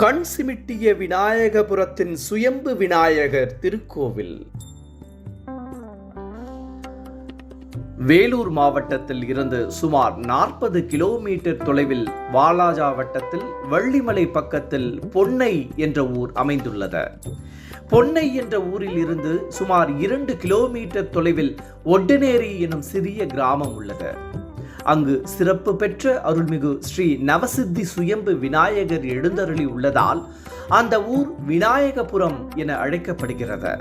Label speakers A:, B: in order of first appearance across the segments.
A: கண் சிமிட்டிய விநாயகபுரத்தின் சுயம்பு விநாயகர் திருக்கோவில். வேலூர் மாவட்டத்தில் இருந்து சுமார் நாற்பது கிலோமீட்டர் தொலைவில் வாலாஜா வட்டத்தில் வள்ளிமலை பக்கத்தில் பொன்னை என்ற ஊர் அமைந்துள்ளது. பொன்னை என்ற ஊரில் இருந்து சுமார் இரண்டு கிலோமீட்டர் தொலைவில் ஒட்டுநேரி எனும் சிறிய கிராமம் உள்ளது. அங்கு சிறப்பு பெற்ற அருள்மிகு ஸ்ரீ நவசித்தி சுயம்பு விநாயகர் எழுந்தருளி உள்ளதால் அந்த ஊர் விநாயகபுரம் என அழைக்கப்படுகிறது.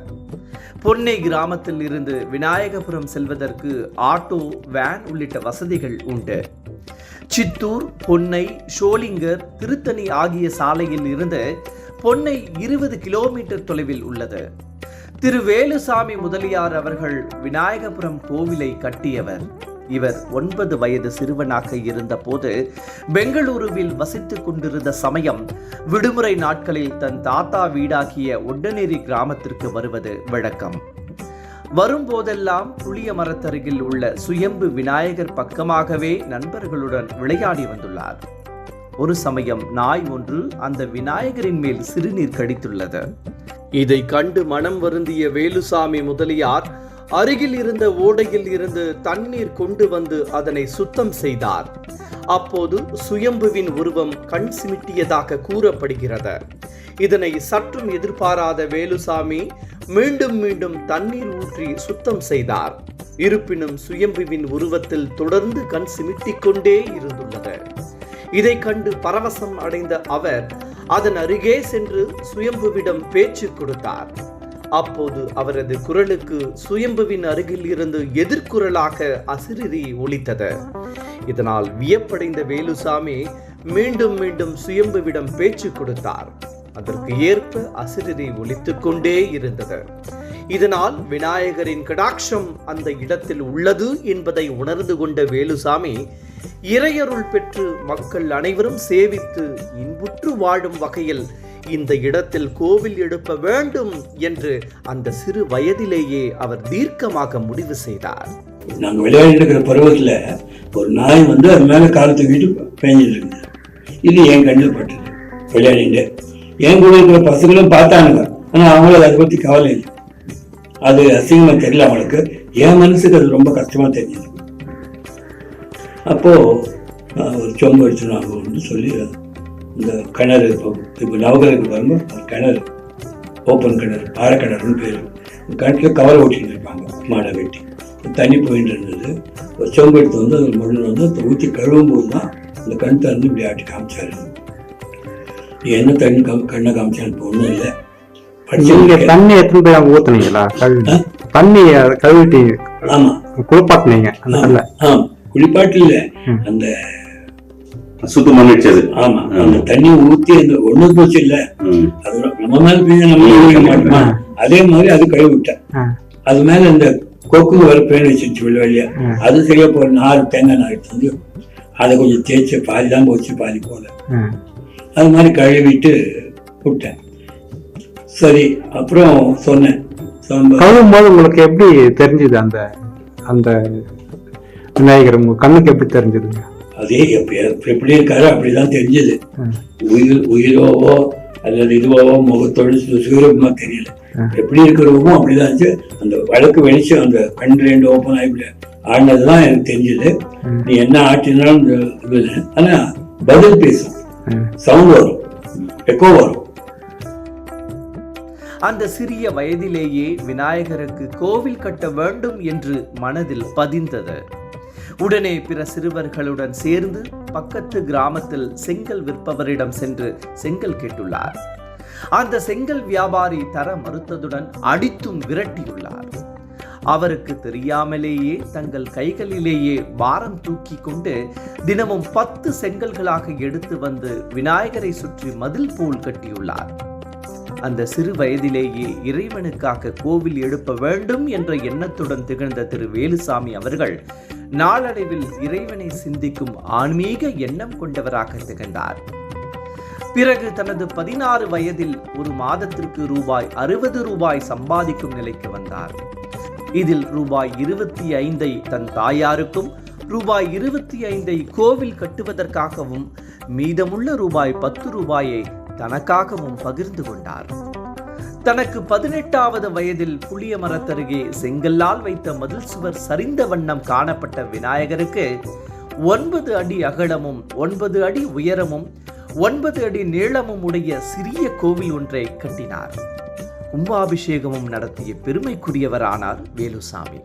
A: பொன்னை கிராமத்தில் இருந்து விநாயகபுரம் செல்வதற்கு ஆட்டோ வேன் உள்ளிட்ட வசதிகள் உண்டு. சித்தூர் பொன்னை ஷோலிங்கர் திருத்தணி ஆகிய சாலையில் இருந்து பொன்னை இருபது கிலோமீட்டர் தொலைவில் உள்ளது. திரு வேலுசாமி முதலியார் அவர்கள் விநாயகபுரம் கோவிலை கட்டியவர். இவர் ஒன்பது வயது சிறுவனாக இருந்தபோது பெங்களூருவில் வசித்துக் கொண்டிருந்த சமயம் விடுமுறை நாட்களில் தன் தாத்தா வீடாகிய ஒட்டநேரி கிராமத்திற்கு வருவது வழக்கம். வரும்போதெல்லாம் புளிய மரத்தருகில் உள்ள சுயம்பு விநாயகர் பக்கமாகவே நண்பர்களுடன் விளையாடி வந்துள்ளார். ஒரு சமயம் நாய் ஒன்று அந்த விநாயகரின் மேல் சிறுநீர் கடித்துள்ளது. இதை கண்டு மனம் வருந்திய வேலுசாமி முதலியார் அருகில் இருந்த ஓடையில் இருந்து தண்ணீர் கொண்டு வந்து அதனை சுத்தம் செய்தார். அப்போது சுயம்புவின் உருவம் கண் சிமிட்டியதாக கூறப்படுகிறது. இதனை சற்றும் எதிர்பாராத வேலுசாமி மீண்டும் மீண்டும் தண்ணீர் ஊற்றி சுத்தம் செய்தார். இருப்பினும் சுயம்புவின் உருவத்தில் தொடர்ந்து கண் சிமிட்டிக் கொண்டே இருந்துள்ளது. இதை கண்டு பரவசம் அடைந்த அவர் அதன் அருகே சென்று சுயம்புவிடம் பேச்சு கொடுத்தார். அப்போது அவரது குரலுக்கு சுயம்புவின் அருகில் இருந்து எதிர்குரலாக அசிரிரி ஒலித்தது. இதனால் வியப்படைந்த வேலுசாமி மீண்டும் மீண்டும் சுயம்புவிடம் பேச்சு கொடுத்தார். அதற்கு ஏற்ப அசிரிரி ஒலித்துக் கொண்டே இருந்தது. இதனால் விநாயகரின் கடாட்சம் அந்த இடத்தில் உள்ளது என்பதை உணர்ந்து கொண்ட வேலுசாமி இறையருள் பெற்று மக்கள் அனைவரும் சேவித்து இன்புற்று வாழும் வகையில் இந்த இடத்தில் கோவில் எழுப்ப வேண்டும் என்று அந்த சிறு வயதிலேயே அவர் தீர்க்கமாக முடிவு செய்தார்.
B: நாங்க விளையாடிட்டு இருக்கிற பருவத்துல ஒரு நாய் வந்து அது மேல காலத்து தூக்கிட்டு பேஞ்சிட்டு இருந்தது. இது என் கண்ணில் பட்டது. விளையாடிட்டு என் கூட இருக்கிற பசங்களும் பார்த்தானுங்க. ஆனா அவங்களுக்கு அதை பத்தி கவலை இல்லை. அது அசிங்கமா தெரியல அவங்களுக்கு. என் மனசுக்கு அது ரொம்ப கஷ்டமா தெரிஞ்சது. அப்போ ஒரு சொம்பு எடுத்துனாங்கன்னு சொல்லி இந்த கிணறு இப்போ இப்போ நவகருக்கு பாருங்க அது கிணறு ஓப்பன் கிணறு பாறை கிணறுன்னு பேர். கிணத்துல கவலை ஓட்டிட்டு இருப்பாங்க மாடை வெட்டி. தண்ணி போயிட்டு இருந்தது. ஒரு சொம்பு எடுத்து வந்து அதில் மண்ணு வந்து ஊற்றி கழுவும் போது தான் அந்த கண் திறந்து இப்படி ஆட்டி காமிச்சாரு. நீ என்ன தண்ணி காமி கண்ணை காமிச்சான்னு இப்போ ஒன்றும் இல்லை.
C: நீங்க தண்ணி எத்தனை அங்க ஊத்துனீங்களா? கழுவி தண்ணி கழுவிட்டு
B: ஆமா.
C: குளிப்பாட்டினீங்க அந்த
B: ஆ குளிப்பாட்டு இல்லை. அந்த
D: சுத்தம் பண்ணிடுச்சது
B: ஆமா அந்த தண்ணி ஊத்தி அந்த ஒண்ணு போச்சு இல்ல. அது நம்ம மேல பெய்ய நம்ம ஊற்ற மாட்டோமா? அதே மாதிரி அது கழுவி விட்டேன் அது மேல இந்த கொக்கு வர பேன் வச்சிருச்சு வெளி வழியா.
C: ம்.
B: அது சரியா போற நார் தேங்காய் எடுத்து வந்து அதை கொஞ்சம் தேய்ச்சி பாதி தான் போச்சு பாதி போல. அது மாதிரி கழுவிட்டு விட்டேன். சரி அப்புறம் சொன்னேன். சொன்ன
C: கழுவும் போது உங்களுக்கு எப்படி தெரிஞ்சது அந்த அந்த விநாயகர் உங்க கண்ணுக்கு எப்படி தெரிஞ்சதுங்க?
B: அதே எப்ப- எப்ப- எப்படி இருக்காரு அப்படிதான் தெரிஞ்சது. உயிர் உயிரோவோ அல்லது இதுவாவோ முகத்தோடு சுயரூபமா தெரியல. எப்படி இருக்கிறவமோ அப்படிதான் இருந்துச்சு அந்த வழக்கு வெளிச்சம் அந்த கண் ரெண்டு ஓப்பன் ஆகி ஆடினதுதான் எனக்கு தெரிஞ்சது. நீ என்ன ஆட்டினாலும் இந்த இது. ஆனா பதில் பேசும். சவுண்ட் வரும் எக்கோ வரும்
A: அந்த சிறிய வயதிலேயே விநாயகருக்கு கோவில் கட்ட வேண்டும் என்று மனதில் பதிந்தது உடனே பிற சிறுவர்களுடன் சேர்ந்து பக்கத்து கிராமத்தில் செங்கல் விற்பவரிடம் சென்று செங்கல் கேட்டுள்ளார். அந்த செங்கல் வியாபாரி தர மறுத்ததுடன் அடித்தும் விரட்டியுள்ளார். அவருக்கு தெரியாமலேயே தங்கள் கைகளிலேயே பாரம் தூக்கி கொண்டு தினமும் பத்து செங்கல்களாக எடுத்து வந்து விநாயகரை சுற்றி மதில் போல் கட்டியுள்ளார். அந்த சிறு வயதிலேயே இறைவனுக்காக கோவில் எழுப்ப வேண்டும் என்ற எண்ணத்துடன் திகழ்ந்த திரு வேலுசாமி அவர்கள் நாளடைவில் இறைவனை சிந்திக்கும் ஆன்மீக எண்ணம் கொண்டவராக திகழ்ந்தார். பிறகு தனது பதினாறு வயதில் ஒரு மாதத்திற்கு ரூபாய் அறுபது ரூபாய் சம்பாதிக்கும் நிலைக்கு வந்தார். இதில் ரூபாய் இருபத்தி ஐந்தை தன் தாயாருக்கும் ரூபாய் இருபத்தி ஐந்தை கோவில் கட்டுவதற்காகவும் மீதமுள்ள ரூபாய் பத்து ரூபாயை தனக்காகவும் பகிர்ந்து கொண்டார். தனக்கு பதினெட்டாவது வயதில் புளிய மரத்தருகே செங்கல்லால் வைத்த மதில் சுவர் சரிந்த வண்ணம் காணப்பட்ட விநாயகருக்கு ஒன்பது அடி அகலமும் ஒன்பது அடி உயரமும் ஒன்பது அடி நீளமும் உடைய சிறிய கோவில் ஒன்றை கட்டினார். கும்பாபிஷேகமும் நடத்திய பெருமைக்குரியவரானார் வேலுசாமி.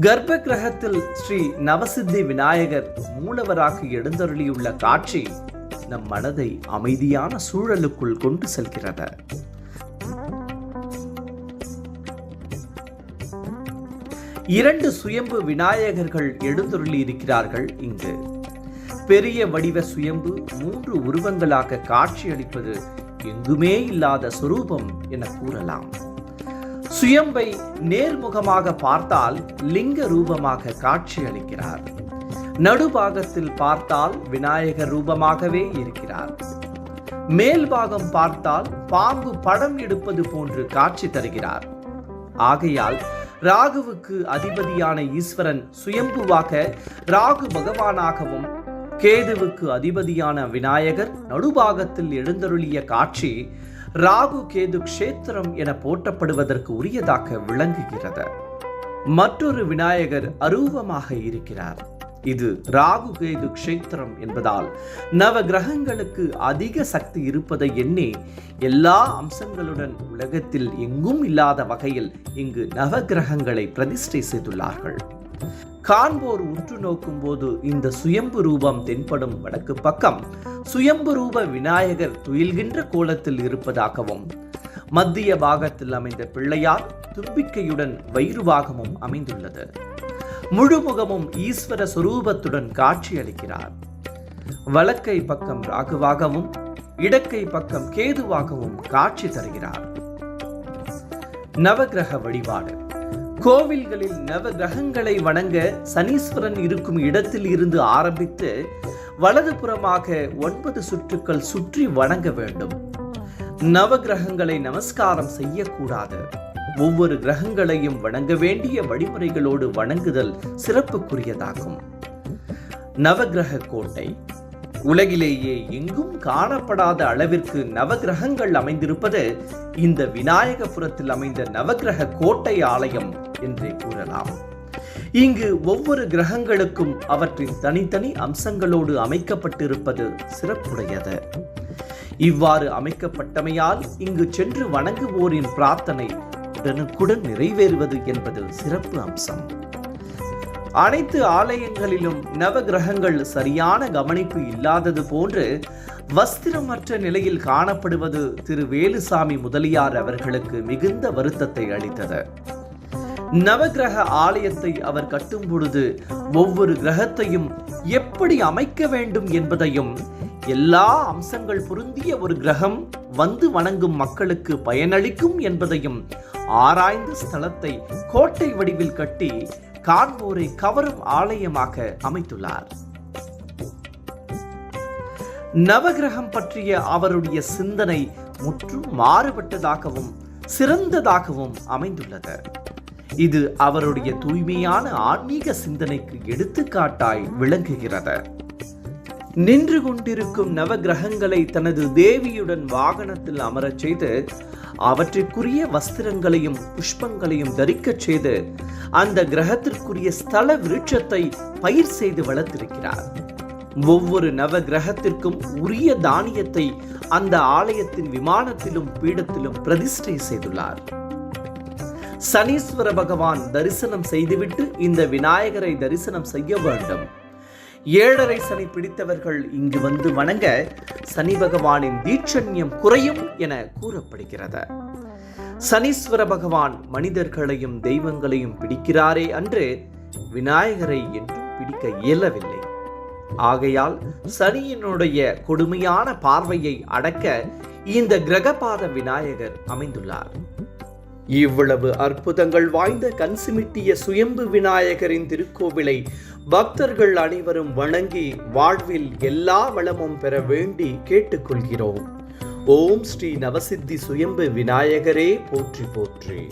A: கர்ப்ப கிரகத்தில் ஸ்ரீ நவசித்தி விநாயகர் மூலவராக எழுந்தருளியுள்ள காட்சி நம் மனதை அமைதியான சூழலுக்குள் கொண்டு செல்கிறது. இரண்டு சுயம்பு விநாயகர்கள் எழுந்தருளி இருக்கிறார்கள் இங்கு. பெரிய வடிவ சுயம்பு மூன்று உருவங்களாக காட்சியளிப்பது எங்குமே இல்லாத சுரூபம் என கூறலாம். சுயம்பை நேர்முகமாக பார்த்தால் லிங்க ரூபமாக காட்சியளிக்கிறார். நடுபாகத்தில் பார்த்தால் விநாயகர் ரூபமாகவே இருக்கிறார். மேல்பாகம் பார்த்தால் பாம்பு படம் எடுப்பது போன்று காட்சி தருகிறார். ஆகையால் ராகுவுக்கு அதிபதியான ஈஸ்வரன் சுயம்புவாக ராகு பகவானாகவும் கேதுவுக்கு அதிபதியான விநாயகர் நடுபாகத்தில் எழுந்தருளிய காட்சி ராகு கேது க்ஷேத்திரம் என போற்றப்படுவதற்கு உரியதாக விளங்குகிறது. மற்றொரு விநாயகர் அரூபமாக இருக்கிறார். இது ராகு கேது க்ஷேத்திரம் என்பதால் நவ கிரகங்களுக்கு அதிக சக்தி இருப்பதை எண்ணி எல்லா அம்சங்களுடன் உலகத்தில் எங்கும் இல்லாத வகையில் இங்கு நவ கிரகங்களை பிரதிஷ்டை செய்துள்ளார்கள். காண்போர் உற்று நோக்கும் போது இந்த சுயம்பு ரூபம் தென்படும் வடக்கு பக்கம் சுயம்பு ரூப விநாயகர் துயில்கின்ற கோலத்தில் இருப்பதாகவும் மத்திய பாகத்தில் அமைந்த பிள்ளையார் தும்பிக்கையுடன் வயிறுவாகமும் அமைந்துள்ளது. முழுமுகமும் ஈஸ்வர சுரூபத்துடன் காட்சியளிக்கிறார். வலக்கை பக்கம் ராகுவாகவும் இடக்கை பக்கம் கேதுவாகவும் காட்சி தருகிறார். நவகிரக வழிபாடு. கோவில்களில் நவ கிரகங்களை வணங்க சனீஸ்வரன் இருக்கும் இடத்தில் இருந்து ஆரம்பித்து வலதுபுறமாக ஒன்பது சுற்றுக்கள் சுற்றி வணங்க வேண்டும். நவ கிரகங்களை நமஸ்காரம் செய்யக்கூடாது. ஒவ்வொரு கிரகங்களையும் வணங்க வேண்டிய வழிமுறைகளோடு வணங்குதல் சிறப்புக்குரியதாகும். நவகிரக கோட்டை உலகிலேயே எங்கும் காணப்படாத அளவிற்கு நவகிரகங்கள் அமைந்திருப்பது இந்த விநாயகபுரத்தில் அமைந்த நவகிரக கோட்டை ஆலயம் என்றே கூறலாம். இங்கு ஒவ்வொரு கிரகங்களுக்கும் அவற்றின் தனித்தனி அம்சங்களோடு அமைக்கப்பட்டிருப்பது சிறப்புடையது. இவ்வாறு அமைக்கப்பட்டமையால் இங்கு சென்று வணங்குவோரின் பிரார்த்தனை உடனுக்குடன் நிறைவேறுவது என்பது சிறப்பு அம்சம். அனைத்து ஆலயங்களிலும் நவகிரகங்கள் சரியான கவனிப்பு இல்லாதது போன்று வஸ்திரமற்ற நிலையில் காணப்படுவது திரு வேலுசாமி முதலியார் அவர்களுக்கு மிகுந்த வருத்தத்தை அளித்தது. நவகிரக ஆலயத்தை அவர் கட்டும் பொழுது ஒவ்வொரு கிரகத்தையும் எப்படி அமைக்க வேண்டும் என்பதையும் எல்லா அம்சங்கள் பொருந்திய ஒரு கிரகம் வந்து வணங்கும் மக்களுக்கு பயனளிக்கும் என்பதையும் ஆராய்ந்து ஸ்தலத்தை கோட்டை வடிவில் கட்டி காண்போரை கவரும் ஆலயமாக அமைத்துள்ளார். நவகிரகம் பற்றிய அவருடைய சிந்தனை முற்றும் மாறுபட்டதாகவும் சிறந்ததாகவும் அமைந்துள்ளது. இது அவருடைய தூய்மையான ஆன்மீக சிந்தனைக்கு எடுத்துக்காட்டாய் விளங்குகிறது. நின்று கொண்டிருக்கும் நவகிரகங்களை தனது தேவியுடன் வாகனத்தில் அமரச் செய்து அவற்றிற்குரிய வஸ்திரங்களையும் புஷ்பங்களையும் தரிக்கச் செய்து அந்த கிரகத்திற்குரிய ஸ்தல விருட்சத்தை பயிர் செய்து வளர்த்திருக்கிறார். ஒவ்வொரு நவ கிரகத்திற்கும் உரிய தானியத்தை அந்த ஆலயத்தின் விமானத்திலும் பீடத்திலும் பிரதிஷ்டை செய்துள்ளார். சனீஸ்வர பகவான் தரிசனம் செய்துவிட்டு இந்த விநாயகரை தரிசனம் செய்ய வேண்டும். ஏழரை சனி பிடித்தவர்கள் இங்கு வந்து வணங்க சனி பகவானின் தீட்சண்யம் குறையும் என கூறப்படுகிறது. சனீஸ்வர பகவான் மனிதர்களையும் தெய்வங்களையும் பிடிக்கிறாரே அன்று விநாயகரை என்றும் பிடிக்க இயலவில்லை. ஆகையால் சனியினுடைய கொடுமையான பார்வையை அடக்க இந்த கிரகபாத விநாயகர் அமைந்துள்ளார். இவ்வளவு அற்புதங்கள் வாய்ந்த கன்சிமிட்டிய சுயம்பு விநாயகரின் திருக்கோவிலை பக்தர்கள் அனைவரும் வணங்கி வாழ்வில் எல்லா வளமும் பெற வேண்டி கேட்டுக்கொள்கிறோம். ஓம் ஸ்ரீ நவசித்தி சுயம்பு விநாயகரே போற்றி போற்றி.